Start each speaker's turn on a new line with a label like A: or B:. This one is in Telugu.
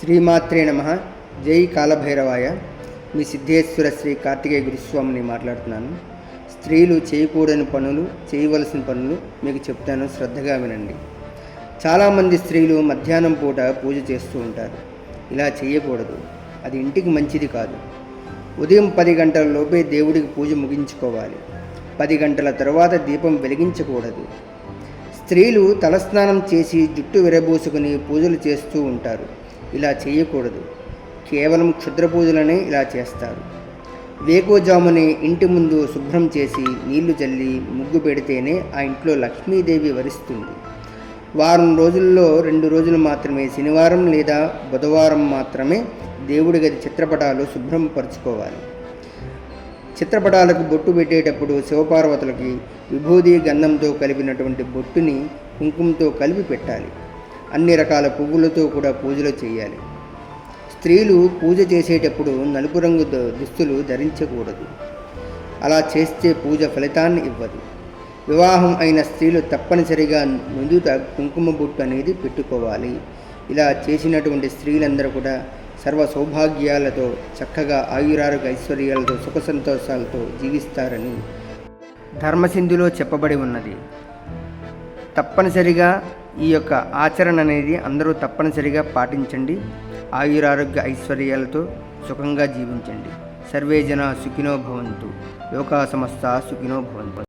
A: శ్రీమాత్రే నమ. జై కాలభైరవాయ. మీ సిద్ధేశ్వర శ్రీ కార్తికేయ గురుస్వామిని మాట్లాడుతున్నాను. స్త్రీలు చేయకూడని పనులు చేయవలసిన పనులు మీకు చెప్తాను. శ్రద్ధగా వినండి. చాలామంది స్త్రీలు మధ్యాహ్నం పూట పూజ చేస్తూ ఉంటారు. ఇలా చేయకూడదు. అది ఇంటికి మంచిది కాదు. ఉదయం పది గంటల లోపే దేవుడికి పూజ ముగించుకోవాలి. పది గంటల తర్వాత దీపం వెలిగించకూడదు. స్త్రీలు తలస్నానం చేసి జుట్టు విరబోసుకుని పూజలు చేస్తూ ఉంటారు. ఇలా చేయకూడదు. కేవలం క్షుద్ర పూజలనే ఇలా చేస్తారు. వేకోజాముని ఇంటి ముందు శుభ్రం చేసి నీళ్ళు చల్లి ముగ్గు పెడితేనే ఆ ఇంట్లో లక్ష్మీదేవి వరిస్తుంది. వారం రోజుల్లో రెండు రోజులు మాత్రమే శనివారం లేదా బుధవారం మాత్రమే దేవుడి గది చిత్రపటాలు శుభ్రం పరుచుకోవాలి. చిత్రపటాలకు బొట్టు పెట్టేటప్పుడు శివపార్వతులకి విభూది గంధంతో కలిపినటువంటి బొట్టుని కుంకుమతో కలిపి పెట్టాలి. అన్ని రకాల పువ్వులతో కూడా పూజలు చేయాలి. స్త్రీలు పూజ చేసేటప్పుడు నలుపు రంగు దుస్తులు ధరించకూడదు. అలా చేస్తే పూజ ఫలితాన్ని ఇవ్వదు. వివాహం అయిన స్త్రీలు తప్పనిసరిగా ముందుట కుంకుమ బొట్టు అనేది పెట్టుకోవాలి. ఇలా చేసినటువంటి స్త్రీలందరూ కూడా సర్వ సౌభాగ్యాలతో చక్కగా ఆయురారోగ్య ఐశ్వర్యాలతో సుఖ సంతోషాలతో జీవిస్తారని ధర్మసింధులో చెప్పబడి ఉన్నది. తప్పనిసరిగా ఈ యొక్క ఆచరణ అనేది అందరూ తప్పనిసరిగా పాటించండి. ఆయురారోగ్య ఐశ్వర్యాలతో సుఖంగా జీవించండి. సర్వే జన సుఖినో భవంతు. లోకా సమస్త సుఖినో భవంతు.